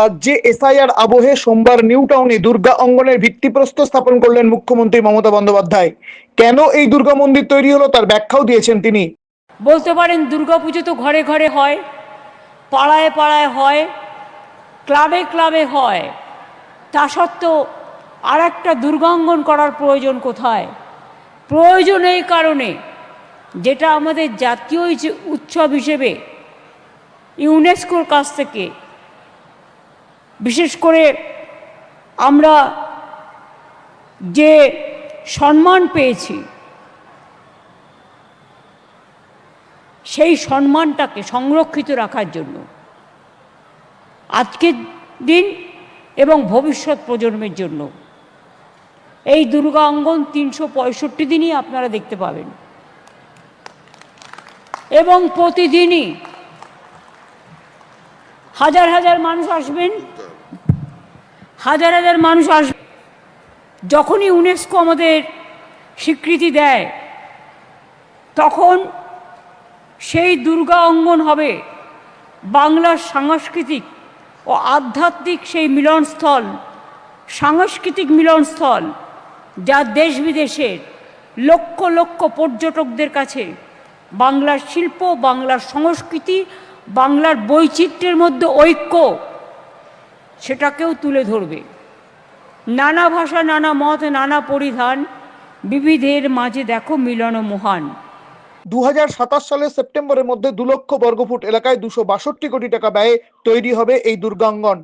রাজ্যে এসআইআর আবহে সোমবার নিউ টাউনে দুর্গা অঙ্গনের ভিত্তিপ্রস্তর স্থাপন করলেন মুখ্যমন্ত্রী মমতা বন্দ্যোপাধ্যায়। কেন এই দুর্গা মন্দির তৈরি হলো তার ব্যাখ্যাও দিয়েছেন তিনি। বলতে পারেন, দুর্গাপুজো তো ঘরে ঘরে হয়, পাড়ায় পাড়ায় হয়, ক্লাবে ক্লাবে হয়। তা সত্ত্বেও আর একটা দুর্গাঙ্গন করার প্রয়োজন কোথায়? প্রয়োজন এই কারণে যেটা আমাদের জাতীয় উৎসব হিসেবে ইউনেস্কোর কাছ থেকে বিশেষ করে আমরা যে সম্মান পেয়েছি, সেই সম্মানটাকে সংরক্ষিত রাখার জন্য আজকের দিন এবং ভবিষ্যৎ প্রজন্মের জন্য। এই দুর্গা অঙ্গন তিনশো পঁয়ষট্টি দিনই আপনারা দেখতে পাবেন। এবং প্রতিদিনই হাজার হাজার মানুষ আসবেন। হাজার হাজার মানুষ আসবে। যখনই ইউনেস্কো আমাদের স্বীকৃতি দেয়, তখন সেই দুর্গা অঙ্গন হবে বাংলার সাংস্কৃতিক ও আধ্যাত্মিক সেই মিলনস্থল, সাংস্কৃতিক মিলনস্থল যা দেশ বিদেশের লক্ষ লক্ষ পর্যটকদের কাছে বাংলার শিল্প, বাংলার সংস্কৃতি, বাংলার বৈচিত্র্যের মধ্যে ঐক্য সেটাকেও তুলে ধরবে। নানা ভাষা নানা মত নানা পরিধান বিবিধের মাঝে দেখো মিলন মহান। দু হাজার সাতাশ সালের সেপ্টেম্বরের মধ্যে দু লক্ষ বর্গফুট এলাকায় দুশো বাষট্টি কোটি টাকা ব্যয়ে তৈরি হবে এই দুর্গাঙ্গন।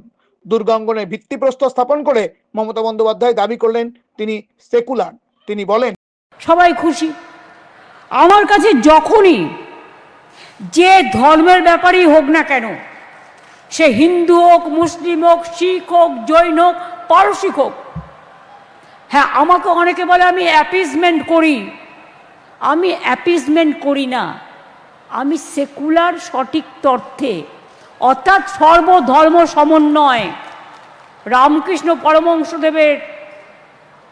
দুর্গাঙ্গনের ভিত্তিপ্রস্তর স্থাপন করে মমতা বন্দ্যোপাধ্যায় দাবি করলেন তিনি সেকুলার। তিনি বলেন সবাই খুশি। আমার কাছে যখনই যে ধর্মের ব্যাপারেই হোক না কেন সে হিন্দু হোক, মুসলিম হোক, শিখ হোক, জৈন হোক, পারসিক হোক। হ্যাঁ আমাকে অনেকে বলে আমি অ্যাপিসমেন্ট করি। আমি অ্যাপিসমেন্ট করি না। আমি সেকুলার, সঠিক তর্থে অর্থাৎ সর্বধর্ম সমন্বয়। রামকৃষ্ণ পরমংশদেবের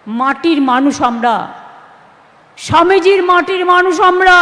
মাটির মানুষ আমরা। স্বামীজির মাটির মানুষ আমরা।